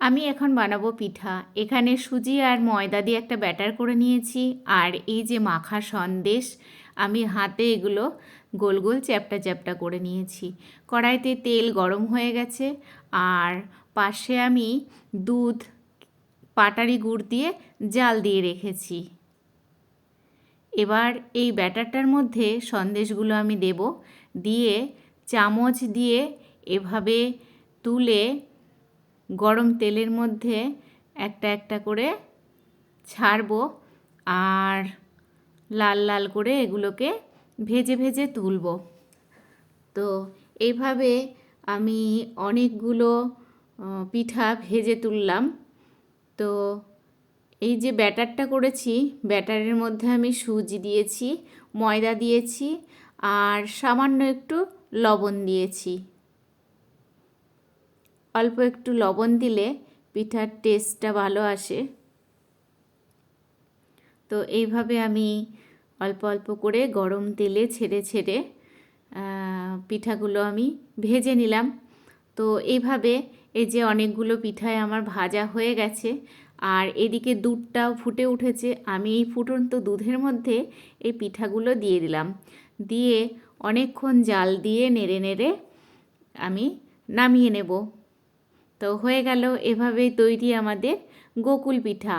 আমি এখন বানাবো পিঠা। এখানে সুজি আর ময়দা দিয়ে একটা ব্যাটার করে নিয়েছি। আর এই যে মাখা সন্দেশ, আমি হাতে এগুলো গোল গোল চ্যাপটা চ্যাপটা করে নিয়েছি। কড়াইতে তেল গরম হয়ে গেছে। আর পাশে আমি দুধ, পাটারি গুড় দিয়ে জাল দিয়ে রেখেছি। এবার এই ব্যাটারটার মধ্যে সন্দেশগুলো আমি দেব। দিয়ে চামচ দিয়ে এভাবে তুলে গরম তেলের মধ্যে একটা একটা করে ছাড়বো আর লাল লাল করে এগুলোকে ভেজে ভেজে তুলব। তো এইভাবে আমি অনেকগুলো পিঠা ভেজে তুললাম। তো এই যে ব্যাটারটা করেছি, ব্যাটারের মধ্যে আমি সুজি দিয়েছি, ময়দা দিয়েছি আর সামান্য একটু লবণ দিয়েছি। অল্প একটু লবণ দিলে পিঠার টেস্টটা ভালো আসে। তো এইভাবে আমি অল্প অল্প করে গরম তেলে ছেড়ে ছেড়ে পিঠাগুলো আমি ভেজে নিলাম। তো এইভাবে এই যে অনেকগুলো পিঠায় আমার ভাজা হয়ে গেছে আর এদিকে দুধটাও ফুটে উঠেছে, আমি এই ফুটন্ত দুধের মধ্যে এই পিঠাগুলো দিয়ে দিলাম। দিয়ে অনেকক্ষণ জাল দিয়ে নেড়ে নেড়ে আমি নামিয়ে নেব। তো হয়ে গেল এভাবেই তৈরি আমাদের গোকুল পিঠা।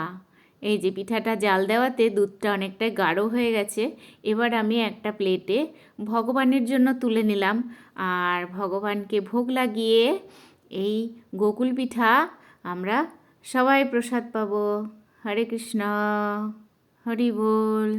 এই যে পিঠাটা জাল দেওয়াতে দুধটা অনেকটা গাঢ় হয়ে গেছে। এবার আমি একটা প্লেটে ভগবানের জন্য তুলে নিলাম। আর ভগবানকে ভোগ লাগিয়ে এই গোকুল পিঠা আমরা সবাই প্রসাদ পাবো। হরে কৃষ্ণ, হরি বল।